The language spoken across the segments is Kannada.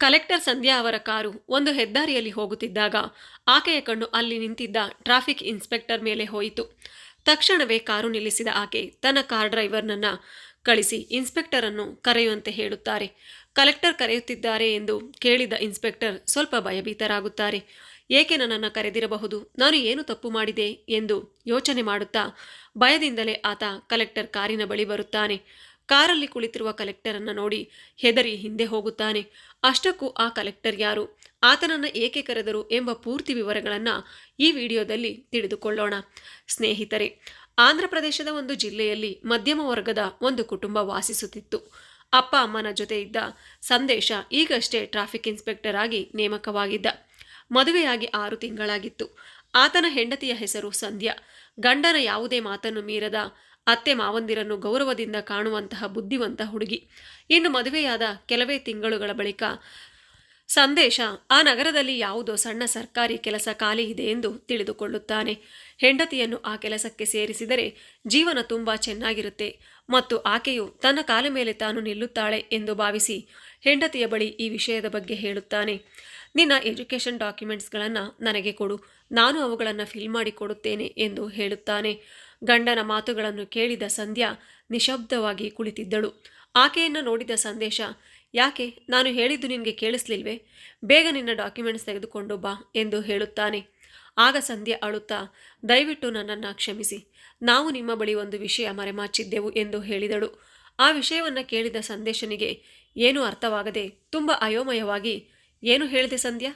ಕಲೆಕ್ಟರ್ ಸಂಧ್ಯಾ ಅವರ ಕಾರು ಒಂದು ಹೆದ್ದಾರಿಯಲ್ಲಿ ಹೋಗುತ್ತಿದ್ದಾಗ ಆಕೆಯ ಕಣ್ಣು ಅಲ್ಲಿ ನಿಂತಿದ್ದ ಟ್ರಾಫಿಕ್ ಇನ್ಸ್ಪೆಕ್ಟರ್ ಮೇಲೆ ಹೋಯಿತು. ತಕ್ಷಣವೇ ಕಾರು ನಿಲ್ಲಿಸಿದ ಆಕೆ ತನ್ನ ಕಾರ್ ಡ್ರೈವರ್ನನ್ನು ಕಳಿಸಿ ಇನ್ಸ್ಪೆಕ್ಟರ್ ಅನ್ನು ಕರೆಯುವಂತೆ ಹೇಳುತ್ತಾರೆ. ಕಲೆಕ್ಟರ್ ಕರೆಯುತ್ತಿದ್ದಾರೆ ಎಂದು ಕೇಳಿದ ಇನ್ಸ್ಪೆಕ್ಟರ್ ಸ್ವಲ್ಪ ಭಯಭೀತರಾಗುತ್ತಾರೆ. ಏಕೆ ನನ್ನನ್ನು ಕರೆದಿರಬಹುದು? ನಾನು ಏನು ತಪ್ಪು ಮಾಡಿದೆ? ಎಂದು ಯೋಚನೆ ಮಾಡುತ್ತಾ ಭಯದಿಂದಲೇ ಆತ ಕಲೆಕ್ಟರ್ ಕಾರಿನ ಬಳಿ ಬರುತ್ತಾನೆ. ಕಾರಲ್ಲಿ ಕುಳಿತಿರುವ ಕಲೆಕ್ಟರನ್ನು ನೋಡಿ ಹೆದರಿ ಹಿಂದೆ ಹೋಗುತ್ತಾನೆ. ಅಷ್ಟಕ್ಕೂ ಆ ಕಲೆಕ್ಟರ್ ಯಾರು? ಆತನನ್ನು ಏಕೆ ಕರೆದರು ಎಂಬ ಪೂರ್ತಿ ವಿವರಗಳನ್ನು ಈ ವಿಡಿಯೋದಲ್ಲಿ ತಿಳಿದುಕೊಳ್ಳೋಣ. ಸ್ನೇಹಿತರೆ ಆಂಧ್ರ ಪ್ರದೇಶದ ಒಂದು ಜಿಲ್ಲೆಯಲ್ಲಿ ಮಧ್ಯಮ ವರ್ಗದ ಒಂದು ಕುಟುಂಬ ವಾಸಿಸುತ್ತಿತ್ತು. ಅಪ್ಪ, ಅಮ್ಮನ ಜೊತೆ ಇದ್ದ ಸಂದೇಶ ಈಗಷ್ಟೇ ಟ್ರಾಫಿಕ್ ಇನ್ಸ್ಪೆಕ್ಟರ್ ಆಗಿ ನೇಮಕವಾಗಿದ್ದ. ಮದುವೆಯಾಗಿ ಆರು ತಿಂಗಳಾಗಿತ್ತು. ಆತನ ಹೆಂಡತಿಯ ಹೆಸರು ಸಂಧ್ಯಾ. ಗಂಡನ ಯಾವುದೇ ಮಾತನ್ನು ಮೀರದ ಅತ್ತೆ ಮಾವಂದಿರನ್ನು ಗೌರವದಿಂದ ಕಾಣುವಂತಹ ಬುದ್ಧಿವಂತ ಹುಡುಗಿ. ಇನ್ನು ಮದುವೆಯಾದ ಕೆಲವೇ ತಿಂಗಳುಗಳ ಬಳಿಕ ಸಂದೇಶ, ಆ ನಗರದಲ್ಲಿ ಯಾವುದೋ ಸಣ್ಣ ಸರ್ಕಾರಿ ಕೆಲಸ ಖಾಲಿ ಇದೆ ಎಂದು ತಿಳಿದುಕೊಳ್ಳುತ್ತಾನೆ. ಹೆಂಡತಿಯನ್ನು ಆ ಕೆಲಸಕ್ಕೆ ಸೇರಿಸಿದರೆ ಜೀವನ ತುಂಬ ಚೆನ್ನಾಗಿರುತ್ತೆ ಮತ್ತು ಆಕೆಯು ತನ್ನ ಕಾಲ ಮೇಲೆ ತಾನು ನಿಲ್ಲುತ್ತಾಳೆ ಎಂದು ಭಾವಿಸಿ ಹೆಂಡತಿಯ ಬಳಿ ಈ ವಿಷಯದ ಬಗ್ಗೆ ಹೇಳುತ್ತಾನೆ. ನಿನ್ನ ಎಜುಕೇಷನ್ ಡಾಕ್ಯುಮೆಂಟ್ಸ್ಗಳನ್ನು ನನಗೆ ಕೊಡು, ನಾನು ಅವುಗಳನ್ನು ಫಿಲ್ ಮಾಡಿಕೊಡುತ್ತೇನೆ ಎಂದು ಹೇಳುತ್ತಾನೆ. ಗಂಡನ ಮಾತುಗಳನ್ನು ಕೇಳಿದ ಸಂಧ್ಯಾ ನಿಶಬ್ದವಾಗಿ ಕುಳಿತಿದ್ದಳು. ಆಕೆಯನ್ನು ನೋಡಿದ ಸಂದೇಶ, ಯಾಕೆ? ನಾನು ಹೇಳಿದ್ದು ನಿನಗೆ ಕೇಳಿಸ್ಲಿಲ್ವೆ? ಬೇಗ ನಿನ್ನ ಡಾಕ್ಯುಮೆಂಟ್ಸ್ ತೆಗೆದುಕೊಂಡು ಬಾ ಎಂದು ಹೇಳುತ್ತಾನೆ. ಆಗ ಸಂಧ್ಯಾ ಅಳುತ್ತಾ, ದಯವಿಟ್ಟು ನನ್ನನ್ನು ಕ್ಷಮಿಸಿ. ನಾವು ನಿಮ್ಮ ಬಳಿ ಒಂದು ವಿಷಯ ಮರೆಮಾಚಿದ್ದೆವು ಎಂದು ಹೇಳಿದಳು. ಆ ವಿಷಯವನ್ನು ಕೇಳಿದ ಸಂದೇಶನಿಗೆ, ಏನೂ ಅರ್ಥವಾಗದೆ? ತುಂಬ ಅಯೋಮಯವಾಗಿ. ಏನು ಹೇಳಿದೆ ಸಂಧ್ಯಾ?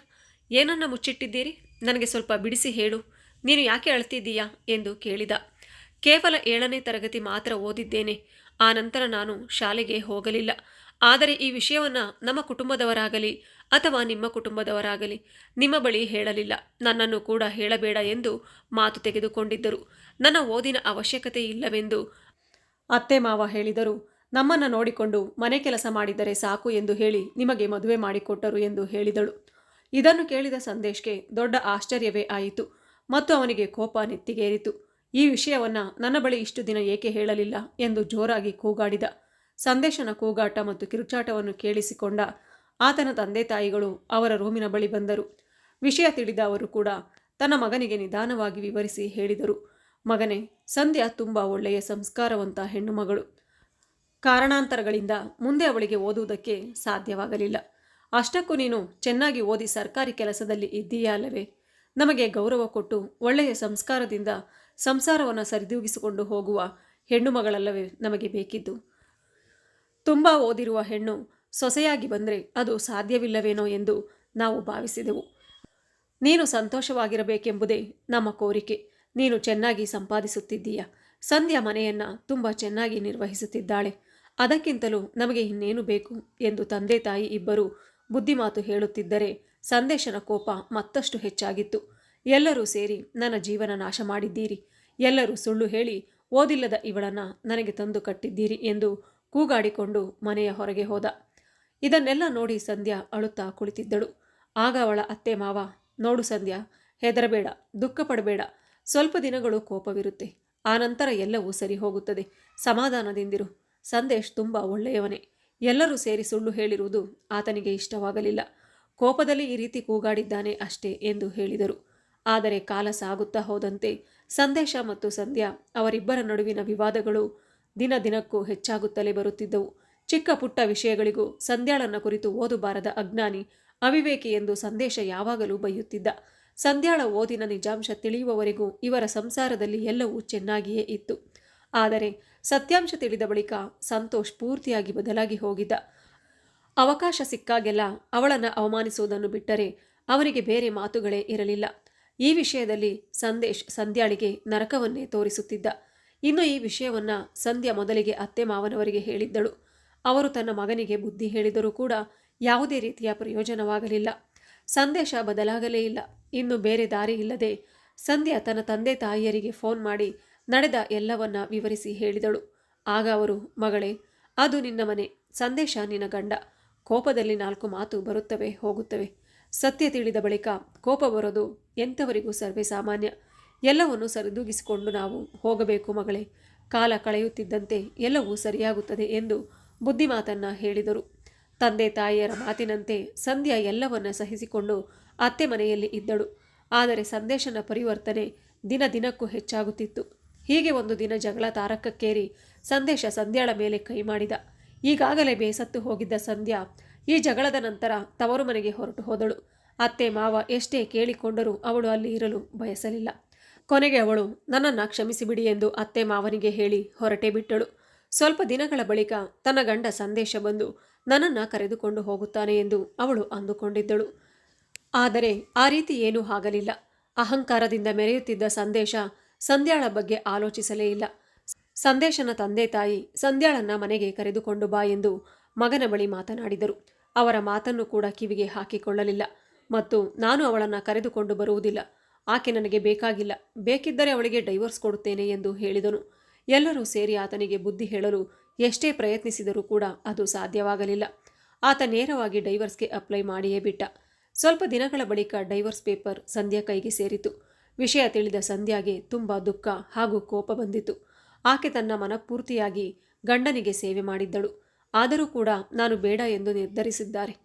ಏನನ್ನ ಮುಚ್ಚಿಟ್ಟಿದ್ದೀರಿ? ನನಗೆ ಸ್ವಲ್ಪ ಬಿಡಿಸಿ ಹೇಳು. ನೀನು ಯಾಕೆ ಅಳ್ತಿದ್ದೀಯಾ? ಎಂದು ಕೇಳಿದ. ಕೇವಲ ಏಳನೇ ತರಗತಿ ಮಾತ್ರ ಓದಿದ್ದೇನೆ. ಆ ನಂತರ ನಾನು ಶಾಲೆಗೆ ಹೋಗಲಿಲ್ಲ. ಆದರೆ ಈ ವಿಷಯವನ್ನು ನಮ್ಮ ಕುಟುಂಬದವರಾಗಲಿ ಅಥವಾ ನಿಮ್ಮ ಕುಟುಂಬದವರಾಗಲಿ ನಿಮ್ಮ ಬಳಿ ಹೇಳಲಿಲ್ಲ. ನನ್ನನ್ನು ಕೂಡ ಹೇಳಬೇಡ ಎಂದು ಮಾತು ತೆಗೆದುಕೊಂಡಿದ್ದರು. ನನ್ನ ಓದಿನ ಅವಶ್ಯಕತೆ ಇಲ್ಲವೆಂದು ಅತ್ತೆ ಮಾವ ಹೇಳಿದರು. ನಮ್ಮನ್ನು ನೋಡಿಕೊಂಡು ಮನೆ ಕೆಲಸ ಮಾಡಿದರೆ ಸಾಕು ಎಂದು ಹೇಳಿ ನಿಮಗೆ ಮದುವೆ ಮಾಡಿಕೊಟ್ಟರು ಎಂದು ಹೇಳಿದಳು. ಇದನ್ನು ಕೇಳಿದ ಸಂದೇಶ್ಗೆ ದೊಡ್ಡ ಆಶ್ಚರ್ಯವೇ ಆಯಿತು. ಮತ್ತು ಅವನಿಗೆ ಕೋಪ ನೆತ್ತಿಗೇರಿತು. ಈ ವಿಷಯವನ್ನು ನನ್ನ ಬಳಿ ಇಷ್ಟು ದಿನ ಏಕೆ ಹೇಳಲಿಲ್ಲ ಎಂದು ಜೋರಾಗಿ ಕೂಗಾಡಿದ. ಸಂದೇಶನ ಕೂಗಾಟ ಮತ್ತು ಕಿರುಚಾಟವನ್ನು ಕೇಳಿಸಿಕೊಂಡ ಆತನ ತಂದೆ ತಾಯಿಗಳು ಅವರ ರೂಮಿನ ಬಳಿ ಬಂದರು. ವಿಷಯ ತಿಳಿದ ಅವರು ಕೂಡ ತನ್ನ ಮಗನಿಗೆ ನಿಧಾನವಾಗಿ ವಿವರಿಸಿ ಹೇಳಿದರು. ಮಗನೇ, ಸಂಧ್ಯಾ ತುಂಬ ಒಳ್ಳೆಯ ಸಂಸ್ಕಾರವಂತ ಹೆಣ್ಣು ಮಗಳು ಕಾರಣಾಂತರಗಳಿಂದ ಮುಂದೆ ಅವಳಿಗೆ ಓದುವುದಕ್ಕೆ ಸಾಧ್ಯವಾಗಲಿಲ್ಲ. ಅಷ್ಟಕ್ಕೂ ನೀನು ಚೆನ್ನಾಗಿ ಓದಿ ಸರ್ಕಾರಿ ಕೆಲಸದಲ್ಲಿ ಇದ್ದೀಯಾ ಅಲ್ಲವೇ? ನಮಗೆ ಗೌರವ ಕೊಟ್ಟು ಒಳ್ಳೆಯ ಸಂಸ್ಕಾರದಿಂದ ಸಂಸಾರವನ್ನು ಸರಿದೂಗಿಸಿಕೊಂಡು ಹೋಗುವ ಹೆಣ್ಣು ಮಗಳಲ್ಲವೇ ನಮಗೆ ಬೇಕಿದ್ದು? ತುಂಬ ಓದಿರುವ ಹೆಣ್ಣು ಸೊಸೆಯಾಗಿ ಬಂದರೆ ಅದು ಸಾಧ್ಯವಿಲ್ಲವೇನೋ ಎಂದು ನಾವು ಭಾವಿಸಿದೆವು. ನೀನು ಸಂತೋಷವಾಗಿರಬೇಕೆಂಬುದೇ ನಮ್ಮ ಕೋರಿಕೆ. ನೀನು ಚೆನ್ನಾಗಿ ಸಂಪಾದಿಸುತ್ತಿದ್ದೀಯ? ಸಂಧ್ಯಾ ಮನೆಯನ್ನು ತುಂಬ ಚೆನ್ನಾಗಿ ನಿರ್ವಹಿಸುತ್ತಿದ್ದಾಳೆ. ಅದಕ್ಕಿಂತಲೂ ನಮಗೆ ಇನ್ನೇನು ಬೇಕು ಎಂದು ತಂದೆ ತಾಯಿ ಇಬ್ಬರು ಬುದ್ಧಿಮಾತು ಹೇಳುತ್ತಿದ್ದರೆ ಸಂದೇಶನ ಕೋಪ ಮತ್ತಷ್ಟು ಹೆಚ್ಚಾಗಿತ್ತು. ಎಲ್ಲರೂ ಸೇರಿ ನನ್ನ ಜೀವನ ನಾಶ ಮಾಡಿದ್ದೀರಿ. ಎಲ್ಲರೂ ಸುಳ್ಳು ಹೇಳಿ ಓದಿಲ್ಲದ ಇವಳನ್ನು ನನಗೆ ತಂದು ಕಟ್ಟಿದ್ದೀರಿ ಎಂದು ಕೂಗಾಡಿಕೊಂಡು ಮನೆಯ ಹೊರಗೆ ಹೋದ. ಇದನ್ನೆಲ್ಲ ನೋಡಿ ಸಂಧ್ಯಾ ಅಳುತ್ತಾ ಕುಳಿತಿದ್ದಳು. ಆಗ ಅವಳ ಅತ್ತೆ ಮಾವ, ನೋಡು ಸಂಧ್ಯಾ, ಹೆದರಬೇಡ ದುಃಖ ಪಡಬೇಡ ಸ್ವಲ್ಪ ದಿನಗಳು ಕೋಪವಿರುತ್ತೆ ಆನಂತರ ಎಲ್ಲವೂ ಸರಿ ಹೋಗುತ್ತದೆ, ಸಮಾಧಾನದಿಂದಿರು. ಸಂದೇಶ್ ತುಂಬ ಒಳ್ಳೆಯವನೇ. ಎಲ್ಲರೂ ಸೇರಿ ಸುಳ್ಳು ಹೇಳಿರುವುದು ಆತನಿಗೆ ಇಷ್ಟವಾಗಲಿಲ್ಲ. ಕೋಪದಲ್ಲಿ ಈ ರೀತಿ ಕೂಗಾಡಿದ್ದಾನೆ ಅಷ್ಟೇ ಎಂದು ಹೇಳಿದರು. ಆದರೆ ಕಾಲ ಸಾಗುತ್ತಾ ಹೋದಂತೆ ಸಂದೇಶ ಮತ್ತು ಸಂಧ್ಯಾ ಅವರಿಬ್ಬರ ನಡುವಿನ ವಿವಾದಗಳು ದಿನ ದಿನಕ್ಕೂ ಹೆಚ್ಚಾಗುತ್ತಲೇ ಬರುತ್ತಿದ್ದವು. ಚಿಕ್ಕ ಪುಟ್ಟ ವಿಷಯಗಳಿಗೂ ಸಂಧ್ಯಾಳನ್ನ ಕುರಿತು ಓದುಬಾರದ ಅಜ್ಞಾನಿ ಅವಿವೇಕಿ ಎಂದು ಸಂದೇಶ ಯಾವಾಗಲೂ ಬೈಯುತ್ತಿದ್ದ ಸಂಧ್ಯಾಳ ಓದಿನ ನಿಜಾಂಶ ತಿಳಿಯುವವರೆಗೂ ಇವರ ಸಂಸಾರದಲ್ಲಿ ಎಲ್ಲವೂ ಚೆನ್ನಾಗಿಯೇ ಇತ್ತು. ಆದರೆ ಸತ್ಯಾಂಶ ತಿಳಿದ ಬಳಿಕ ಸಂತೋಷ್ ಪೂರ್ತಿಯಾಗಿ ಬದಲಾಗಿ ಹೋಗಿದ್ದ. ಅವಕಾಶ ಸಿಕ್ಕಾಗೆಲ್ಲ ಅವಳನ್ನು ಅವಮಾನಿಸುವುದನ್ನು ಬಿಟ್ಟರೆ ಅವನಿಗೆ ಬೇರೆ ಮಾತುಗಳೇ ಇರಲಿಲ್ಲ. ಈ ವಿಷಯದಲ್ಲಿ ಸಂದೇಶ್ ಸಂಧ್ಯಾಳಿಗೆ ನರಕವನ್ನೇ ತೋರಿಸುತ್ತಿದ್ದ. ಇನ್ನು ಈ ವಿಷಯವನ್ನು ಸಂಧ್ಯಾ ಮೊದಲಿಗೆ ಅತ್ತೆ ಮಾವನವರಿಗೆ ಹೇಳಿದ್ದಳು. ಅವರು ತನ್ನ ಮಗನಿಗೆ ಬುದ್ಧಿ ಹೇಳಿದರೂ ಕೂಡ ಯಾವುದೇ ರೀತಿಯ ಪ್ರಯೋಜನವಾಗಲಿಲ್ಲ. ಸಂದೇಶ ಬದಲಾಗಲೇ ಇಲ್ಲ. ಇನ್ನು ಬೇರೆ ದಾರಿ ಇಲ್ಲದೆ ಸಂಧ್ಯಾ ತನ್ನ ತಂದೆ ತಾಯಿಯರಿಗೆ ಫೋನ್ ಮಾಡಿ ನಡೆದ ಎಲ್ಲವನ್ನ ವಿವರಿಸಿ ಹೇಳಿದಳು. ಆಗ ಅವರು, ಮಗಳೇ, ಅದು ನಿನ್ನ ಮನೆ. ಸಂದೇಶ ನಿನ್ನ ಗಂಡ. ಕೋಪದಲ್ಲಿ ನಾಲ್ಕು ಮಾತು ಬರುತ್ತವೆ, ಹೋಗುತ್ತವೆ. ಸತ್ಯ ತಿಳಿದ ಬಳಿಕ ಕೋಪ ಬರೋದು ಎಂಥವರಿಗೂ ಸರ್ವೇ ಸಾಮಾನ್ಯ. ಎಲ್ಲವನ್ನು ಸರಿದೂಗಿಸಿಕೊಂಡು ನಾವು ಹೋಗಬೇಕು ಮಗಳೇ. ಕಾಲ ಕಳೆಯುತ್ತಿದ್ದಂತೆ ಎಲ್ಲವೂ ಸರಿಯಾಗುತ್ತದೆ ಎಂದು ಬುದ್ಧಿಮಾತನ್ನ ಹೇಳಿದರು. ತಂದೆ ತಾಯಿಯರ ಮಾತಿನಂತೆ ಸಂಧ್ಯಾ ಎಲ್ಲವನ್ನ ಸಹಿಸಿಕೊಂಡು ಅತ್ತೆ ಮನೆಯಲ್ಲಿ ಇದ್ದಳು. ಆದರೆ ಸಂದೇಶನ ಪರಿವರ್ತನೆ ದಿನ ದಿನಕ್ಕೂ ಹೆಚ್ಚಾಗುತ್ತಿತ್ತು. ಹೀಗೆ ಒಂದು ದಿನ ಜಗಳ ತಾರಕಕ್ಕೇರಿ ಸಂದೇಶ ಸಂಧ್ಯಾಳ ಮೇಲೆ ಕೈ ಮಾಡಿದ ಈಗಾಗಲೇ ಬೇಸತ್ತು ಹೋಗಿದ್ದ ಸಂಧ್ಯಾ ಈ ಜಗಳದ ನಂತರ ತವರು ಮನೆಗೆ ಹೊರಟು ಹೋದಳು. ಅತ್ತೆ ಮಾವ ಎಷ್ಟೇ ಕೇಳಿಕೊಂಡರೂ ಅವಳು ಅಲ್ಲಿ ಇರಲು ಬಯಸಲಿಲ್ಲ. ಕೊನೆಗೆ ಅವಳು, ನನ್ನನ್ನು ಕ್ಷಮಿಸಿಬಿಡಿ ಎಂದು ಅತ್ತೆ ಮಾವನಿಗೆ ಹೇಳಿ ಹೊರಟೇ ಬಿಟ್ಟಳು. ಸ್ವಲ್ಪ ದಿನಗಳ ಬಳಿಕ ತನ್ನ ಗಂಡ ಸಂದೇಶ ಬಂದು, ನನ್ನನ್ನು ಕರೆದುಕೊಂಡು ಹೋಗುತ್ತಾನೆ ಎಂದು ಅವಳು ಅಂದುಕೊಂಡಿದ್ದಳು. ಆದರೆ ಆ ರೀತಿ ಏನೂ ಆಗಲಿಲ್ಲ. ಅಹಂಕಾರದಿಂದ ಮೆರೆಯುತ್ತಿದ್ದ ಸಂದೇಶ ಸಂಧ್ಯಾಳ ಬಗ್ಗೆ ಆಲೋಚಿಸಲೇ ಇಲ್ಲ. ಸಂದೇಶನ ತಂದೆ ತಾಯಿ, ಸಂಧ್ಯಾಳನ್ನ ಮನೆಗೆ ಕರೆದುಕೊಂಡು ಬಾ ಎಂದು ಮಗನ ಬಳಿ ಮಾತನಾಡಿದರು. ಅವರ ಮಾತನ್ನು ಕೂಡ ಕಿವಿಗೆ ಹಾಕಿಕೊಳ್ಳಲಿಲ್ಲ ಮತ್ತು ನಾನು ಅವಳನ್ನು ಕರೆದುಕೊಂಡು ಬರುವುದಿಲ್ಲ. ಆಕೆ ನನಗೆ ಬೇಕಾಗಿಲ್ಲ. ಬೇಕಿದ್ದರೆ ಅವಳಿಗೆ ಡೈವರ್ಸ್ ಕೊಡುತ್ತೇನೆ ಎಂದು ಹೇಳಿದನು. ಎಲ್ಲರೂ ಸೇರಿ ಆತನಿಗೆ ಬುದ್ಧಿ ಹೇಳಲು ಎಷ್ಟೇ ಪ್ರಯತ್ನಿಸಿದರೂ ಕೂಡ ಅದು ಸಾಧ್ಯವಾಗಲಿಲ್ಲ. ಆತ ನೇರವಾಗಿ ಡೈವರ್ಸ್ಗೆ ಅಪ್ಲೈ ಮಾಡಿಯೇ ಬಿಟ್ಟ. ಸ್ವಲ್ಪ ದಿನಗಳ ಬಳಿಕ ಡೈವರ್ಸ್ ಪೇಪರ್ ಸಂಧ್ಯಾ ಕೈಗೆ ಸೇರಿತು. ವಿಷಯ ತಿಳಿದ ಸಂಧ್ಯಾಗೆ ತುಂಬ ದುಃಖ ಹಾಗೂ ಕೋಪ ಬಂದಿತು ಆಕೆ ತನ್ನ ಮನಪೂರ್ತಿಯಾಗಿ ಗಂಡನಿಗೆ ಸೇವೆ ಮಾಡಿದ್ದಳು. ಆದರೂ ಕೂಡ ನಾನು ಬೇಡ ಎಂದು ನಿರ್ಧರಿಸಿದ್ದಾರೆ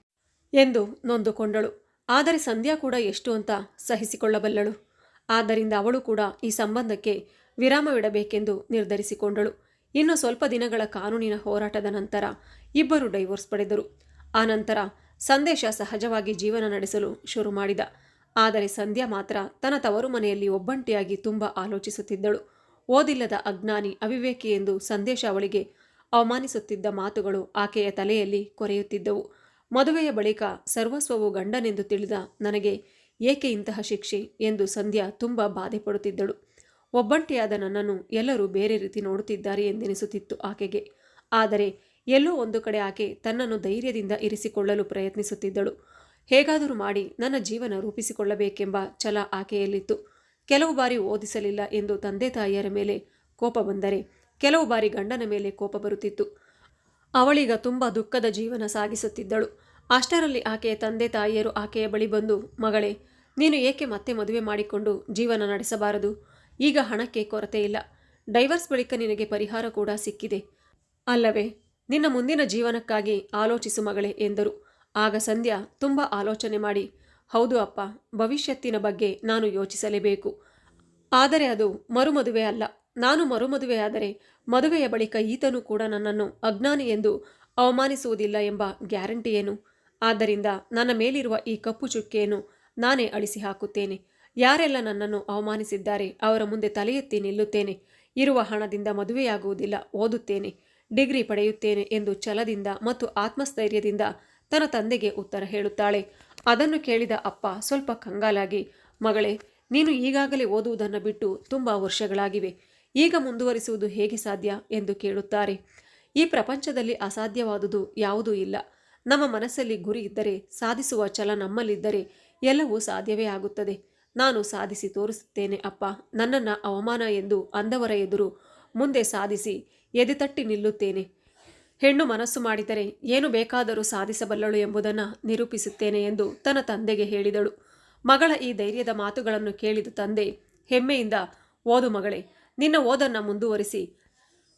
ಎಂದು ನೊಂದುಕೊಂಡಳು. ಆದರೆ ಸಂಧ್ಯಾ ಕೂಡ ಎಷ್ಟು ಅಂತ ಸಹಿಸಿಕೊಳ್ಳಬಲ್ಲಳು. ಆದ್ದರಿಂದ ಅವಳು ಕೂಡ ಈ ಸಂಬಂಧಕ್ಕೆ ವಿರಾಮವಿಡಬೇಕೆಂದು ನಿರ್ಧರಿಸಿಕೊಂಡಳು. ಇನ್ನು ಸ್ವಲ್ಪ ದಿನಗಳ ಕಾನೂನಿನ ಹೋರಾಟದ ನಂತರ ಇಬ್ಬರು ಡೈವೋರ್ಸ್ ಪಡೆದರು. ಆ ನಂತರ ಸಂದೇಶ ಸಹಜವಾಗಿ ಜೀವನ ನಡೆಸಲು ಶುರು ಮಾಡಿದ. ಆದರೆ ಸಂಧ್ಯಾ ಮಾತ್ರ ತನ್ನ ತವರು ಮನೆಯಲ್ಲಿ ಒಬ್ಬಂಟಿಯಾಗಿ ತುಂಬ ಆಲೋಚಿಸುತ್ತಿದ್ದಳು. ಓದಿಲ್ಲದ ಅಜ್ಞಾನಿ ಅವಿವೇಕಿ ಎಂದು ಸಂದೇಶ ಅವಳಿಗೆ ಅವಮಾನಿಸುತ್ತಿದ್ದ ಮಾತುಗಳು ಆಕೆಯ ತಲೆಯಲ್ಲಿ ಕೊರೆಯುತ್ತಿದ್ದವು. ಮದುವೆಯ ಬಳಿಕ ಸರ್ವಸ್ವವು ಗಂಡನೆಂದು ತಿಳಿದ ನನಗೆ ಏಕೆ ಇಂತಹ ಶಿಕ್ಷೆ ಎಂದು ಸಂಧ್ಯಾ ತುಂಬ ಬಾಧೆ ಪಡುತ್ತಿದ್ದಳು. ಒಬ್ಬಂಟಿಯಾದ ನನ್ನನ್ನು ಎಲ್ಲರೂ ಬೇರೆ ರೀತಿ ನೋಡುತ್ತಿದ್ದಾರೆ ಎಂದೆನಿಸುತ್ತಿತ್ತು ಆಕೆಗೆ. ಆದರೆ ಎಲ್ಲೋ ಒಂದು ಕಡೆ ಆಕೆ ತನ್ನನ್ನು ಧೈರ್ಯದಿಂದ ಇರಿಸಿಕೊಳ್ಳಲು ಪ್ರಯತ್ನಿಸುತ್ತಿದ್ದಳು. ಹೇಗಾದರೂ ಮಾಡಿ ನನ್ನ ಜೀವನ ರೂಪಿಸಿಕೊಳ್ಳಬೇಕೆಂಬ ಛಲ ಆಕೆಯಲ್ಲಿತ್ತು. ಕೆಲವು ಬಾರಿ ಓದಿಸಲಿಲ್ಲ ಎಂದು ತಂದೆ ತಾಯಿಯರ ಮೇಲೆ ಕೋಪ ಬಂದರೆ ಕೆಲವು ಬಾರಿ ಗಂಡನ ಮೇಲೆ ಕೋಪ ಬರುತ್ತಿತ್ತು. ಅವಳೀಗ ತುಂಬ ದುಃಖದ ಜೀವನ ಸಾಗಿಸುತ್ತಿದ್ದಳು. ಅಷ್ಟರಲ್ಲಿ ಆಕೆಯ ತಂದೆ ತಾಯಿಯರು ಆಕೆಯ ಬಳಿ ಬಂದು, ಮಗಳೇ, ನೀನು ಏಕೆ ಮತ್ತೆ ಮದುವೆ ಮಾಡಿಕೊಂಡು ಜೀವನ ನಡೆಸಬಾರದು? ಈಗ ಹಣಕ್ಕೆ ಕೊರತೆ ಇಲ್ಲ. ಡೈವರ್ಸ್ ಬಳಿಕ ನಿನಗೆ ಪರಿಹಾರ ಕೂಡ ಸಿಕ್ಕಿದೆ. ಅಲ್ಲವೇ, ನಿನ್ನ ಮುಂದಿನ ಜೀವನಕ್ಕಾಗಿ ಆಲೋಚಿಸು ಮಗಳೇ ಎಂದರು. ಆಗ ಸಂಧ್ಯಾ ತುಂಬ ಆಲೋಚನೆ ಮಾಡಿ, ಹೌದು ಅಪ್ಪ, ಭವಿಷ್ಯತ್ತಿನ ಬಗ್ಗೆ ನಾನು ಯೋಚಿಸಲೇಬೇಕು. ಆದರೆ ಅದು ಮರುಮದುವೆ ಅಲ್ಲ. ನಾನು ಮರುಮದುವೆಯಾದರೆ ಮದುವೆಯ ಬಳಿಕ ಈತನು ಕೂಡ ನನ್ನನ್ನು ಅಜ್ಞಾನಿ ಎಂದು ಅವಮಾನಿಸುವುದಿಲ್ಲ ಎಂಬ ಗ್ಯಾರಂಟಿ ಏನು? ಆದ್ದರಿಂದ ನನ್ನ ಮೇಲಿರುವ ಈ ಕಪ್ಪು ಚುಕ್ಕೆಯನ್ನು ನಾನೇ ಅಳಿಸಿ ಹಾಕುತ್ತೇನೆ. ಯಾರೆಲ್ಲ ನನ್ನನ್ನು ಅವಮಾನಿಸಿದ್ದಾರೆ ಅವರ ಮುಂದೆ ತಲೆ ನಿಲ್ಲುತ್ತೇನೆ. ಇರುವ ಹಣದಿಂದ ಮದುವೆಯಾಗುವುದಿಲ್ಲ, ಓದುತ್ತೇನೆ, ಡಿಗ್ರಿ ಪಡೆಯುತ್ತೇನೆ ಎಂದು ಛಲದಿಂದ ಮತ್ತು ಆತ್ಮಸ್ಥೈರ್ಯದಿಂದ ತನ್ನ ತಂದೆಗೆ ಉತ್ತರ ಹೇಳುತ್ತಾಳೆ. ಅದನ್ನು ಕೇಳಿದ ಅಪ್ಪ ಸ್ವಲ್ಪ ಕಂಗಾಲಾಗಿ, ಮಗಳೇ ನೀನು ಈಗಾಗಲೇ ಓದುವುದನ್ನು ಬಿಟ್ಟು ತುಂಬ ವರ್ಷಗಳಾಗಿವೆ. ಈಗ ಮುಂದುವರಿಸುವುದು ಹೇಗೆ ಸಾಧ್ಯ ಎಂದು ಕೇಳುತ್ತಾರೆ. ಈ ಪ್ರಪಂಚದಲ್ಲಿ ಅಸಾಧ್ಯವಾದುದು ಯಾವುದೂ ಇಲ್ಲ. ನಮ್ಮ ಮನಸ್ಸಲ್ಲಿ ಗುರಿ ಇದ್ದರೆ, ಸಾಧಿಸುವ ಛಲ ನಮ್ಮಲ್ಲಿದ್ದರೆ ಎಲ್ಲವೂ ಸಾಧ್ಯವೇ ಆಗುತ್ತದೆ. ನಾನು ಸಾಧಿಸಿ ತೋರಿಸುತ್ತೇನೆ, ಅಪ್ಪ. ನನ್ನನ್ನು ಅವಮಾನ ಎಂದು ಅಂದವರ ಎದುರು ಮುಂದೆ ಸಾಧಿಸಿ ಎದೆತಟ್ಟಿ ನಿಲ್ಲುತ್ತೇನೆ. ಹೆಣ್ಣು ಮನಸ್ಸು ಮಾಡಿದರೆ, ಏನು ಬೇಕಾದರೂ ಸಾಧಿಸಬಲ್ಲಳು ಎಂಬುದನ್ನು ನಿರೂಪಿಸುತ್ತೇನೆ ಎಂದು ತನ್ನ ತಂದೆಗೆ ಹೇಳಿದಳು. ಮಗಳ ಈ ಧೈರ್ಯದ ಮಾತುಗಳನ್ನು ಕೇಳಿದ ತಂದೆ, ಹೆಮ್ಮೆಯಿಂದ ಓದು ಮಗಳೇ, ನಿನ್ನ ಓದನ್ನು ಮುಂದುವರಿಸಿ.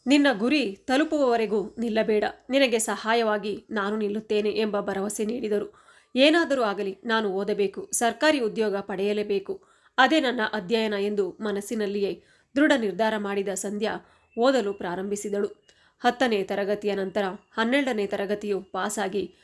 ನಿನ್ನ ಗುರಿ ತಲುಪುವವರೆಗೂ ನಿಲ್ಲಬೇಡ. ನಿನಗೆ ಸಹಾಯವಾಗಿ ನಾನು ನಿಲ್ಲುತ್ತೇನೆ ಎಂಬ ಭರವಸೆ ನೀಡಿದರು. ಏನಾದರೂ ಆಗಲಿ, ನಾನು ಓದಬೇಕು. ಸರ್ಕಾರಿ ಉದ್ಯೋಗ ಪಡೆಯಲೇಬೇಕು. ಅದೇ ನನ್ನ ಅಧ್ಯಯನ ಎಂದು ಮನಸ್ಸಿನಲ್ಲಿಯೇ ದೃಢ ನಿರ್ಧಾರ ಮಾಡಿದ ಸಂಧ್ಯಾ ಓದಲು ಪ್ರಾರಂಭಿಸಿದಳು. ಹತ್ತನೇ ತರಗತಿಯ ನಂತರ ಹನ್ನೆರಡನೇ ತರಗತಿಯು ಪಾಸಾಗಿ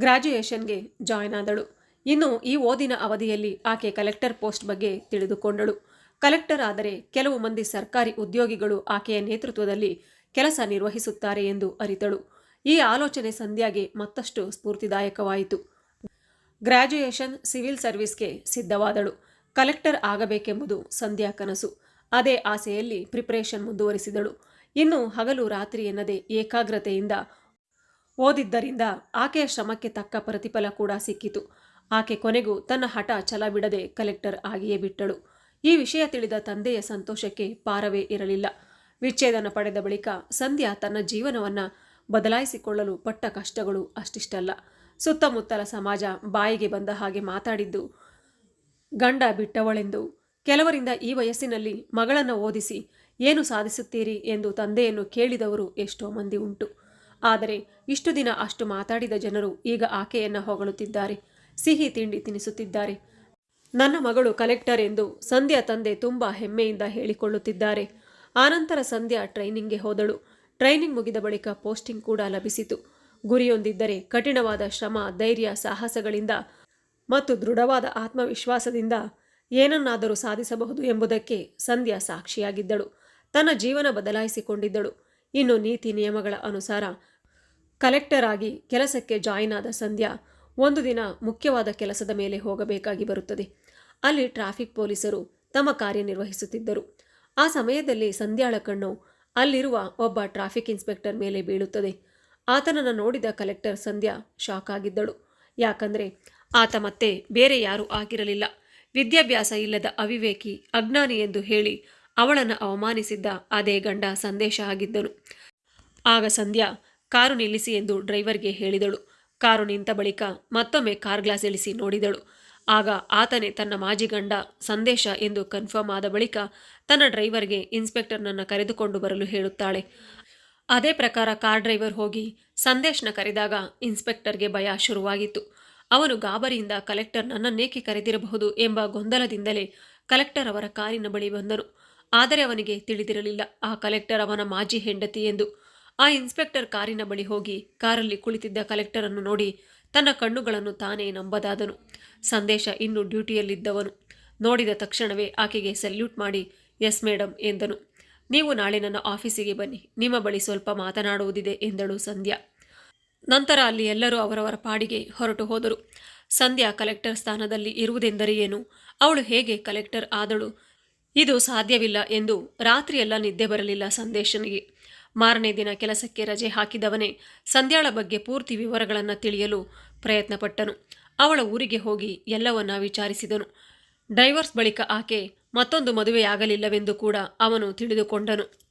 ಗ್ರಾಜ್ಯುಯೇಷನ್ಗೆ ಜಾಯ್ನ್ ಆದಳು. ಇನ್ನು ಈ ಓದಿನ ಅವಧಿಯಲ್ಲಿ ಆಕೆ ಕಲೆಕ್ಟರ್ ಪೋಸ್ಟ್ ಬಗ್ಗೆ ತಿಳಿದುಕೊಂಡಳು. ಕಲೆಕ್ಟರ್ ಆದರೆ ಕೆಲವು ಮಂದಿ ಸರ್ಕಾರಿ ಉದ್ಯೋಗಿಗಳು ಆಕೆಯ ನೇತೃತ್ವದಲ್ಲಿ ಕೆಲಸ ನಿರ್ವಹಿಸುತ್ತಾರೆ ಎಂದು ಅರಿತಳು. ಈ ಆಲೋಚನೆ ಸಂಧ್ಯಾಗೆ ಮತ್ತಷ್ಟು ಸ್ಫೂರ್ತಿದಾಯಕವಾಯಿತು. ಗ್ರಾಜ್ಯುಯೇಷನ್ ಸಿವಿಲ್ ಸರ್ವಿಸ್ಗೆ ಸಿದ್ಧವಾದಳು. ಕಲೆಕ್ಟರ್ ಆಗಬೇಕೆಂಬುದು ಸಂಧ್ಯಾ ಕನಸು. ಅದೇ ಆಸೆಯಲ್ಲಿ ಪ್ರಿಪರೇಷನ್ ಮುಂದುವರಿಸಿದಳು. ಇನ್ನು ಹಗಲು ರಾತ್ರಿ ಎನ್ನದೆ ಏಕಾಗ್ರತೆಯಿಂದ ಓದಿದ್ದರಿಂದ ಆಕೆಯ ಶ್ರಮಕ್ಕೆ ತಕ್ಕ ಪ್ರತಿಫಲ ಕೂಡ ಸಿಕ್ಕಿತು. ಆಕೆ ಕೊನೆಗೂ ತನ್ನ ಹಠ ಛಲ ಬಿಡದೆ ಕಲೆಕ್ಟರ್ ಆಗಿಯೇ ಬಿಟ್ಟಳು. ಈ ವಿಷಯ ತಿಳಿದ ತಂದೆಯ ಸಂತೋಷಕ್ಕೆ ಪಾರವೇ ಇರಲಿಲ್ಲ. ವಿಚ್ಛೇದನ ಪಡೆದ ಬಳಿಕ ಸಂಧ್ಯಾ ತನ್ನ ಜೀವನವನ್ನ ಬದಲಾಯಿಸಿಕೊಳ್ಳಲು ಪಟ್ಟ ಕಷ್ಟಗಳು ಅಷ್ಟಿಷ್ಟಲ್ಲ. ಸುತ್ತಮುತ್ತಲ ಸಮಾಜ ಬಾಯಿಗೆ ಬಂದ ಹಾಗೆ ಮಾತಾಡಿದ್ದು, ಗಂಡ ಬಿಟ್ಟವಳೆಂದು, ಕೆಲವರಿಂದ ಈ ವಯಸ್ಸಿನಲ್ಲಿ ಮಗಳನ್ನು ಓದಿಸಿ ಏನು ಸಾಧಿಸುತ್ತೀರಿ ಎಂದು ತಂದೆಯನ್ನು ಕೇಳಿದವರು ಎಷ್ಟೋ ಮಂದಿ ಉಂಟು. ಆದರೆ ಇಷ್ಟು ದಿನ ಅಷ್ಟು ಮಾತಾಡಿದ ಜನರು ಈಗ ಆಕೆಯನ್ನು ಹೊಗಳುತ್ತಿದ್ದಾರೆ. ಸಿಹಿ ತಿಂಡಿ ತಿನಿಸುತ್ತಿದ್ದಾರೆ. ನನ್ನ ಮಗಳು ಕಲೆಕ್ಟರ್ ಎಂದು ಸಂಧ್ಯಾ ತಂದೆ ತುಂಬ ಹೆಮ್ಮೆಯಿಂದ ಹೇಳಿಕೊಳ್ಳುತ್ತಿದ್ದಾರೆ. ಆನಂತರ ಸಂಧ್ಯಾ ಟ್ರೈನಿಂಗ್ಗೆ ಹೋದಳು. ಟ್ರೈನಿಂಗ್ ಮುಗಿದ ಬಳಿಕ ಪೋಸ್ಟಿಂಗ್ ಕೂಡ ಲಭಿಸಿತು. ಗುರಿಯೊಂದಿದ್ದರೆ ಕಠಿಣವಾದ ಶ್ರಮ, ಧೈರ್ಯ, ಸಾಹಸಗಳಿಂದ ಮತ್ತು ದೃಢವಾದ ಆತ್ಮವಿಶ್ವಾಸದಿಂದ ಏನನ್ನಾದರೂ ಸಾಧಿಸಬಹುದು ಎಂಬುದಕ್ಕೆ ಸಂಧ್ಯಾ ಸಾಕ್ಷಿಯಾಗಿದ್ದಳು. ತನ್ನ ಜೀವನ ಬದಲಾಯಿಸಿಕೊಂಡಿದ್ದಳು. ಇನ್ನು ನೀತಿ ನಿಯಮಗಳ ಅನುಸಾರ ಕಲೆಕ್ಟರ್ ಆಗಿ ಕೆಲಸಕ್ಕೆ ಜಾಯಿನ್ ಆದ ಸಂಧ್ಯಾ ಒಂದು ದಿನ ಮುಖ್ಯವಾದ ಕೆಲಸದ ಮೇಲೆ ಹೋಗಬೇಕಾಗಿ ಬರುತ್ತದೆ. ಅಲ್ಲಿ ಟ್ರಾಫಿಕ್ ಪೊಲೀಸರು ತಮ್ಮ ಕಾರ್ಯನಿರ್ವಹಿಸುತ್ತಿದ್ದರು ಆ ಸಮಯದಲ್ಲಿ ಸಂಧ್ಯಾಳ ಕಣ್ಣು ಅಲ್ಲಿರುವ ಒಬ್ಬ ಟ್ರಾಫಿಕ್ ಇನ್ಸ್ಪೆಕ್ಟರ್ ಮೇಲೆ ಬೀಳುತ್ತದೆ. ಆತನನ್ನು ನೋಡಿದ ಕಲೆಕ್ಟರ್ ಸಂಧ್ಯಾ ಶಾಕ್ ಆಗಿದ್ದಳು. ಯಾಕಂದರೆ ಆತ ಮತ್ತೆ ಬೇರೆ ಯಾರೂ ಆಗಿರಲಿಲ್ಲ. ವಿದ್ಯಾಭ್ಯಾಸ ಇಲ್ಲದ ಅವಿವೇಕಿ ಅಜ್ಞಾನಿ ಎಂದು ಹೇಳಿ ಅವಳನ್ನು ಅವಮಾನಿಸಿದ್ದ ಅದೇ ಗಂಡ ಸಂದೇಶ ಆಗಿದ್ದನು ಆಗ ಸಂಧ್ಯಾ ಕಾರು ನಿಲ್ಲಿಸಿ ಎಂದು ಡ್ರೈವರ್ಗೆ ಹೇಳಿದಳು. ಕಾರು ನಿಂತ ಬಳಿಕ ಮತ್ತೊಮ್ಮೆ ಕಾರ್ ಗ್ಲಾಸ್ ಇಳಿಸಿ ನೋಡಿದಳು. ಆಗ ಆತನೇ ತನ್ನ ಮಾಜಿ ಗಂಡ ಸಂದೇಶ ಎಂದು ಕನ್ಫರ್ಮ್ ಆದ ಬಳಿಕ ತನ್ನ ಡ್ರೈವರ್ಗೆ ಇನ್ಸ್ಪೆಕ್ಟರ್ನನ್ನು ಕರೆದುಕೊಂಡು ಬರಲು ಹೇಳುತ್ತಾಳೆ. ಅದೇ ಪ್ರಕಾರ ಕಾರ್ ಡ್ರೈವರ್ ಹೋಗಿ ಸಂದೇಶ್ನ ಕರೆದಾಗ ಇನ್ಸ್ಪೆಕ್ಟರ್ಗೆ ಭಯ ಶುರುವಾಗಿತ್ತು. ಅವನು ಗಾಬರಿಯಿಂದ ಕಲೆಕ್ಟರ್ ನನ್ನನ್ನೇಕೆ ಕರೆದಿರಬಹುದು ಎಂಬ ಗೊಂದಲದಿಂದಲೇ ಕಲೆಕ್ಟರ್ ಅವರ ಕಾರಿನ ಬಳಿ ಬಂದನು. ಆದರೆ ಅವನಿಗೆ ತಿಳಿದಿರಲಿಲ್ಲ, ಆ ಕಲೆಕ್ಟರ್ ಅವನ ಮಾಜಿ ಹೆಂಡತಿ ಎಂದು. ಆ ಇನ್ಸ್ಪೆಕ್ಟರ್ ಕಾರಿನ ಬಳಿ ಹೋಗಿ ಕಾರಲ್ಲಿ ಕುಳಿತಿದ್ದ ಕಲೆಕ್ಟರನ್ನು ನೋಡಿ ತನ್ನ ಕಣ್ಣುಗಳನ್ನು ತಾನೇ ನಂಬದಾದನು. ಸಂದೇಶ ಇನ್ನು ಡ್ಯೂಟಿಯಲ್ಲಿದ್ದವನು. ನೋಡಿದ ತಕ್ಷಣವೇ ಆಕೆಗೆ ಸಲ್ಯೂಟ್ ಮಾಡಿ, ಎಸ್ ಮೇಡಮ್ ಎಂದನು. ನೀವು ನಾಳೆ ನನ್ನ ಆಫೀಸಿಗೆ ಬನ್ನಿ. ನಿಮ್ಮ ಬಳಿ ಸ್ವಲ್ಪ ಮಾತನಾಡುವುದಿದೆ ಎಂದಳು ಸಂಧ್ಯಾ. ನಂತರ ಅಲ್ಲಿ ಎಲ್ಲರೂ ಅವರವರ ಪಾಡಿಗೆ ಹೊರಟು ಹೋದರು. ಸಂಧ್ಯಾ ಕಲೆಕ್ಟರ್ ಸ್ಥಾನದಲ್ಲಿ ಇರುವುದೆಂದರೆ ಏನು? ಅವಳು ಹೇಗೆ ಕಲೆಕ್ಟರ್ ಆದಳು? ಇದು ಸಾಧ್ಯವಿಲ್ಲ ಎಂದು ರಾತ್ರಿಯೆಲ್ಲ ನಿದ್ದೆ ಬರಲಿಲ್ಲ ಸಂದೇಶನಿಗೆ. ಮಾರನೇ ದಿನ ಕೆಲಸಕ್ಕೆ ರಜೆ ಹಾಕಿದವನೇ ಸಂಧ್ಯಾಳ ಬಗ್ಗೆ ಪೂರ್ತಿ ವಿವರಗಳನ್ನು ತಿಳಿಯಲು ಪ್ರಯತ್ನಪಟ್ಟನು. ಅವಳ ಊರಿಗೆ ಹೋಗಿ ಎಲ್ಲವನ್ನ ವಿಚಾರಿಸಿದನು. ಡೈವರ್ಸ್ ಬಳಿಕ ಆಕೆ ಮತ್ತೊಂದು ಮದುವೆಯಾಗಲಿಲ್ಲವೆಂದು ಕೂಡ ಅವನು ತಿಳಿದುಕೊಂಡನು.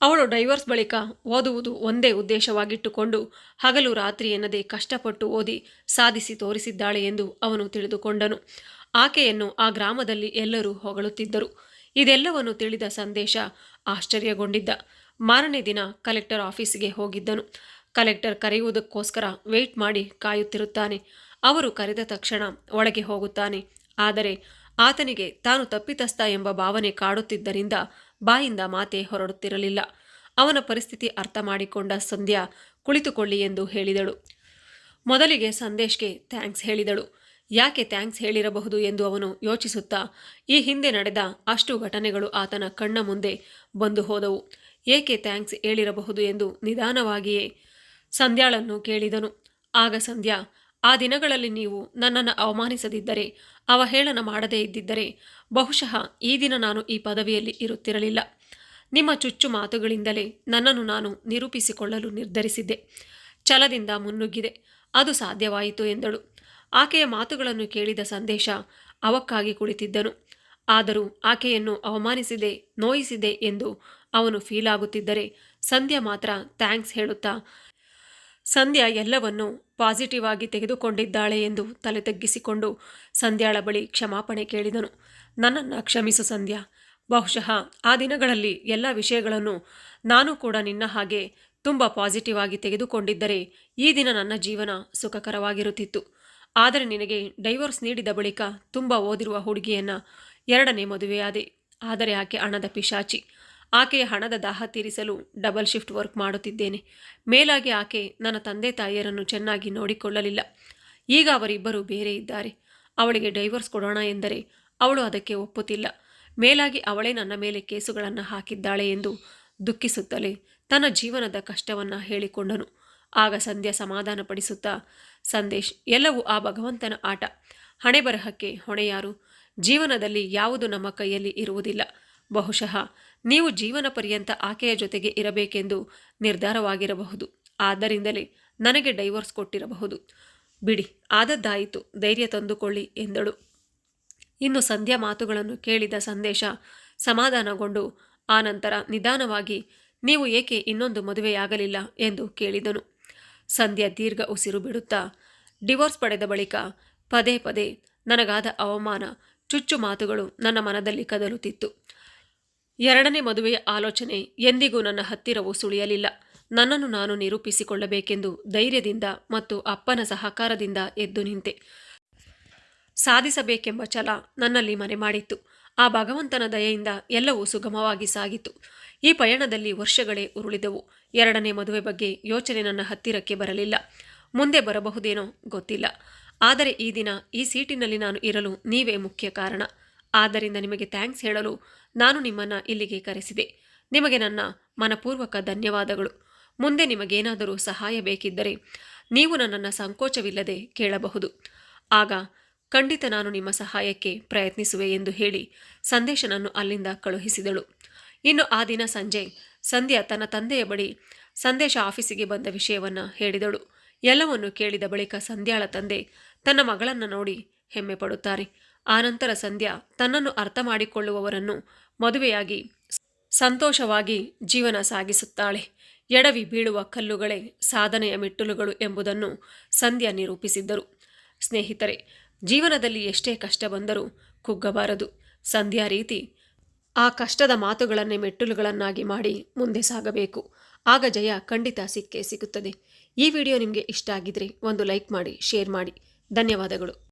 ಅವಳು ಡೈವರ್ಸ್ ಬಳಿಕ ಓದುವುದು ಒಂದೇ ಉದ್ದೇಶವಾಗಿಟ್ಟುಕೊಂಡು ಹಗಲು ರಾತ್ರಿ ಎನ್ನದೆ ಕಷ್ಟಪಟ್ಟು ಓದಿ ಸಾಧಿಸಿ ತೋರಿಸಿದ್ದಾಳೆ ಎಂದು ಅವನು ತಿಳಿದುಕೊಂಡನು. ಆಕೆಯನ್ನು ಆ ಗ್ರಾಮದಲ್ಲಿ ಎಲ್ಲರೂ ಹೊಗಳುತ್ತಿದ್ದರು. ಇದೆಲ್ಲವನ್ನು ತಿಳಿದ ಸಂದೇಶ ಆಶ್ಚರ್ಯಗೊಂಡಿದ್ದ. ಮಾರನೇ ದಿನ ಕಲೆಕ್ಟರ್ ಆಫೀಸಿಗೆ ಹೋಗಿದ್ದನು. ಕಲೆಕ್ಟರ್ ಕರೆಯುವುದಕ್ಕೋಸ್ಕರ ವೇಟ್ ಮಾಡಿ ಕಾಯುತ್ತಿರುತ್ತಾನೆ. ಅವರು ಕರೆದ ತಕ್ಷಣ ಒಳಗೆ ಹೋಗುತ್ತಾನೆ. ಆದರೆ ಆತನಿಗೆ ತಾನು ತಪ್ಪಿತಸ್ಥ ಎಂಬ ಭಾವನೆ ಕಾಡುತ್ತಿದ್ದರಿಂದ ಬಾಯಿಂದ ಮಾತೆ ಹೊರಡುತ್ತಿರಲಿಲ್ಲ. ಅವನ ಪರಿಸ್ಥಿತಿ ಅರ್ಥ ಮಾಡಿಕೊಂಡ ಸಂಧ್ಯಾ ಕುಳಿತುಕೊಳ್ಳಿ ಎಂದು ಹೇಳಿದಳು. ಮೊದಲಿಗೆ ಸಂದೇಶ್ಗೆ ಥ್ಯಾಂಕ್ಸ್ ಹೇಳಿದಳು. ಯಾಕೆ ಥ್ಯಾಂಕ್ಸ್ ಹೇಳಿರಬಹುದು ಎಂದು ಅವನು ಯೋಚಿಸುತ್ತಾ, ಈ ಹಿಂದೆ ನಡೆದ ಅಷ್ಟು ಘಟನೆಗಳು ಆತನ ಕಣ್ಣ ಮುಂದೆ ಬಂದು ಹೋದವು. ಏಕೆ ಥ್ಯಾಂಕ್ಸ್ ಹೇಳಿರಬಹುದು ಎಂದು ನಿಧಾನವಾಗಿಯೇ ಸಂಧ್ಯಾಳನ್ನು ಕೇಳಿದನು. ಆಗ ಸಂಧ್ಯಾ, ಆ ದಿನಗಳಲ್ಲಿ ನೀವು ನನ್ನನ್ನು ಅವಮಾನಿಸದಿದ್ದರೆ, ಅವಹೇಳನ ಮಾಡದೇ ಇದ್ದಿದ್ದರೆ, ಬಹುಶಃ ಈ ದಿನ ನಾನು ಈ ಪದವಿಯಲ್ಲಿ ಇರುತ್ತಿರಲಿಲ್ಲ. ನಿಮ್ಮ ಚುಚ್ಚು ಮಾತುಗಳಿಂದಲೇ ನನ್ನನ್ನು ನಾನು ನಿರೂಪಿಸಿಕೊಳ್ಳಲು ನಿರ್ಧರಿಸಿದ್ದೆ. ಛಲದಿಂದ ಮುನ್ನುಗ್ಗಿದೆ. ಅದು ಸಾಧ್ಯವಾಯಿತು ಎಂದಳು. ಆಕೆಯ ಮಾತುಗಳನ್ನು ಕೇಳಿದ ಸಂದೇಶ ಅವಕ್ಕಾಗಿ ಕುಳಿತಿದ್ದನು. ಆದರೂ ಆಕೆಯನ್ನು ಅವಮಾನಿಸಿದೆ, ನೋಯಿಸಿದೆ ಎಂದು ಅವನು ಫೀಲ್ ಆಗುತ್ತಿದ್ದರೆ ಸಂಧ್ಯಾ ಮಾತ್ರ ಥ್ಯಾಂಕ್ಸ್ ಹೇಳುತ್ತಾ, ಸಂಧ್ಯಾ ಎಲ್ಲವನ್ನು ಪಾಸಿಟಿವ್ ಆಗಿ ತೆಗೆದುಕೊಂಡಿದ್ದಾಳೆ ಎಂದು ತಲೆ ತಗ್ಗಿಸಿಕೊಂಡು ಸಂಧ್ಯಾಳ ಬಳಿ ಕ್ಷಮಾಪಣೆ ಕೇಳಿದನು. ನನ್ನನ್ನು ಕ್ಷಮಿಸು ಸಂಧ್ಯಾ. ಬಹುಶಃ ಆ ದಿನಗಳಲ್ಲಿ ಎಲ್ಲ ವಿಷಯಗಳನ್ನು ನಾನು ಕೂಡ ನಿನ್ನ ಹಾಗೆ ತುಂಬ ಪಾಸಿಟಿವ್ ಆಗಿ ತೆಗೆದುಕೊಂಡಿದ್ದರೆ ಈ ದಿನ ನನ್ನ ಜೀವನ ಸುಖಕರವಾಗಿರುತ್ತಿತ್ತು. ಆದರೆ ನಿನಗೆ ಡೈವೋರ್ಸ್ ನೀಡಿದ ಬಳಿಕ ತುಂಬ ಓದಿರುವ ಹುಡುಗಿಯನ್ನ ಎರಡನೇ ಮದುವೆಯಾದೆ. ಆದರೆ ಆಕೆ ಹಣದ ಪಿಶಾಚಿ. ಆಕೆಯ ಹಣದ ದಾಹ ತೀರಿಸಲು ಡಬಲ್ ಶಿಫ್ಟ್ ವರ್ಕ್ ಮಾಡುತ್ತಿದ್ದೇನೆ. ಮೇಲಾಗಿ ಆಕೆ ನನ್ನ ತಂದೆ ತಾಯಿಯರನ್ನು ಚೆನ್ನಾಗಿ ನೋಡಿಕೊಳ್ಳಲಿಲ್ಲ. ಈಗ ಅವರಿಬ್ಬರು ಬೇರೆ ಇದ್ದಾರೆ. ಅವಳಿಗೆ ಡೈವರ್ಸ್ ಕೊಡೋಣ ಎಂದರೆ ಅವಳು ಅದಕ್ಕೆ ಒಪ್ಪುತ್ತಿಲ್ಲ. ಮೇಲಾಗಿ ಅವಳೇ ನನ್ನ ಮೇಲೆ ಕೇಸುಗಳನ್ನು ಹಾಕಿದ್ದಾಳೆ ಎಂದು ದುಃಖಿಸುತ್ತಲೇ ತನ್ನ ಜೀವನದ ಕಷ್ಟವನ್ನು ಹೇಳಿಕೊಂಡನು. ಆಗ ಸಂಧ್ಯಾ ಸಮಾಧಾನಪಡಿಸುತ್ತಾ, ಸಂದೇಶ್, ಎಲ್ಲವೂ ಆ ಭಗವಂತನ ಆಟ. ಹಣೆ ಬರಹಕ್ಕೆ ಹೊಣೆಯಾರು. ಜೀವನದಲ್ಲಿ ಯಾವುದು ನಮ್ಮ ಕೈಯಲ್ಲಿ ಇರುವುದಿಲ್ಲ. ಬಹುಶಃ ನೀವು ಜೀವನ ಪರ್ಯಂತ ಆಕೆಯ ಜೊತೆಗೆ ಇರಬೇಕೆಂದು ನಿರ್ಧಾರವಾಗಿರಬಹುದು. ಆದ್ದರಿಂದಲೇ ನನಗೆ ಡೈವರ್ಸ್ ಕೊಟ್ಟಿರಬಹುದು. ಬಿಡಿ, ಆದದ್ದಾಯಿತು, ಧೈರ್ಯ ತಂದುಕೊಳ್ಳಿ ಎಂದಳು. ಇನ್ನು ಸಂಧ್ಯಾ ಮಾತುಗಳನ್ನು ಕೇಳಿದ ಸಂದೇಶ ಸಮಾಧಾನಗೊಂಡು ಆನಂತರ ನಿಧಾನವಾಗಿ, ನೀವು ಏಕೆ ಇನ್ನೊಂದು ಮದುವೆಯಾಗಲಿಲ್ಲ ಎಂದು ಕೇಳಿದನು. ಸಂಧ್ಯಾ ದೀರ್ಘ ಉಸಿರು ಬಿಡುತ್ತಾ, ಡಿವೋರ್ಸ್ ಪಡೆದ ಬಳಿಕ ಪದೇ ಪದೇ ನನಗಾದ ಅವಮಾನ, ಚುಚ್ಚು ಮಾತುಗಳು ನನ್ನ ಮನದಲ್ಲಿ ಕದಲುತ್ತಿತ್ತು. ಎರಡನೇ ಮದುವೆಯ ಆಲೋಚನೆ ಎಂದಿಗೂ ನನ್ನ ಹತ್ತಿರವೂ ಸುಳಿಯಲಿಲ್ಲ. ನನ್ನನ್ನು ನಾನು ನಿರೂಪಿಸಿಕೊಳ್ಳಬೇಕೆಂದು ಧೈರ್ಯದಿಂದ ಮತ್ತು ಅಪ್ಪನ ಸಹಕಾರದಿಂದ ಎದ್ದು ನಿಂತೆ. ಸಾಧಿಸಬೇಕೆಂಬ ಛಲ ನನ್ನಲ್ಲಿ ಮನೆ ಮಾಡಿತ್ತು. ಆ ಭಗವಂತನ ದಯೆಯಿಂದ ಎಲ್ಲವೂ ಸುಗಮವಾಗಿ ಸಾಗಿತು. ಈ ಪಯಣದಲ್ಲಿ ವರ್ಷಗಳೇ ಉರುಳಿದವು. ಎರಡನೇ ಮದುವೆ ಬಗ್ಗೆ ಯೋಚನೆ ನನ್ನ ಹತ್ತಿರಕ್ಕೆ ಬರಲಿಲ್ಲ. ಮುಂದೆ ಬರಬಹುದೇನೋ ಗೊತ್ತಿಲ್ಲ. ಆದರೆ ಈ ದಿನ ಈ ಸೀಟಿನಲ್ಲಿ ನಾನು ಇರಲು ನೀವೇ ಮುಖ್ಯ ಕಾರಣ. ಆದ್ದರಿಂದ ನಿಮಗೆ ಥ್ಯಾಂಕ್ಸ್ ಹೇಳಲು ನಾನು ನಿಮ್ಮನ್ನು ಇಲ್ಲಿಗೆ ಕರೆಸಿದೆ. ನಿಮಗೆ ನನ್ನ ಮನಪೂರ್ವಕ ಧನ್ಯವಾದಗಳು. ಮುಂದೆ ನಿಮಗೇನಾದರೂ ಸಹಾಯ ಬೇಕಿದ್ದರೆ ನೀವು ನನ್ನನ್ನು ಸಂಕೋಚವಿಲ್ಲದೆ ಕೇಳಬಹುದು. ಆಗ ಖಂಡಿತ ನಾನು ನಿಮ್ಮ ಸಹಾಯಕ್ಕೆ ಪ್ರಯತ್ನಿಸುವೆ ಎಂದು ಹೇಳಿ ಸಂದೇಶನನ್ನು ಅಲ್ಲಿಂದ ಕಳುಹಿಸಿದಳು. ಇನ್ನು ಆ ದಿನ ಸಂಜೆ ಸಂಧ್ಯಾ ತನ್ನ ತಂದೆಯ ಬಳಿ ಸಂದೇಶ ಆಫೀಸಿಗೆ ಬಂದ ವಿಷಯವನ್ನು ಹೇಳಿದಳು. ಎಲ್ಲವನ್ನು ಕೇಳಿದ ಬಳಿಕ ಸಂಧ್ಯಾಳ ತಂದೆ ತನ್ನ ಮಗಳನ್ನು ನೋಡಿ ಹೆಮ್ಮೆ ಪಡುತ್ತಾರೆ ಆನಂತರ ಸಂಧ್ಯಾ ತನ್ನನ್ನು ಅರ್ಥ ಮಾಡಿಕೊಳ್ಳುವವರನ್ನು ಮದುವೆಯಾಗಿ ಸಂತೋಷವಾಗಿ ಜೀವನ ಸಾಗಿಸುತ್ತಾಳೆ. ಎಡವಿ ಬೀಳುವ ಕಲ್ಲುಗಳೇ ಸಾಧನೆಯ ಮೆಟ್ಟಲುಗಳು ಎಂಬುದನ್ನು ಸಂಧ್ಯಾ ನಿರೂಪಿಸಿದ್ದರು. ಸ್ನೇಹಿತರೆ, ಜೀವನದಲ್ಲಿ ಎಷ್ಟೇ ಕಷ್ಟ ಬಂದರೂ ಕುಗ್ಗಬಾರದು. ಸಂಧ್ಯಾ ರೀತಿ ಆ ಕಷ್ಟದ ಮಾತುಗಳನ್ನೇ ಮೆಟ್ಟಲುಗಳನ್ನಾಗಿ ಮಾಡಿ ಮುಂದೆ ಸಾಗಬೇಕು. ಆಗ ಜಯ ಖಂಡಿತ ಸಿಕ್ಕೇ ಸಿಗುತ್ತದೆ. ಈ ವಿಡಿಯೋ ನಿಮಗೆ ಇಷ್ಟ ಆಗಿದ್ರೆ ಒಂದು ಲೈಕ್ ಮಾಡಿ, ಶೇರ್ ಮಾಡಿ. ಧನ್ಯವಾದಗಳು.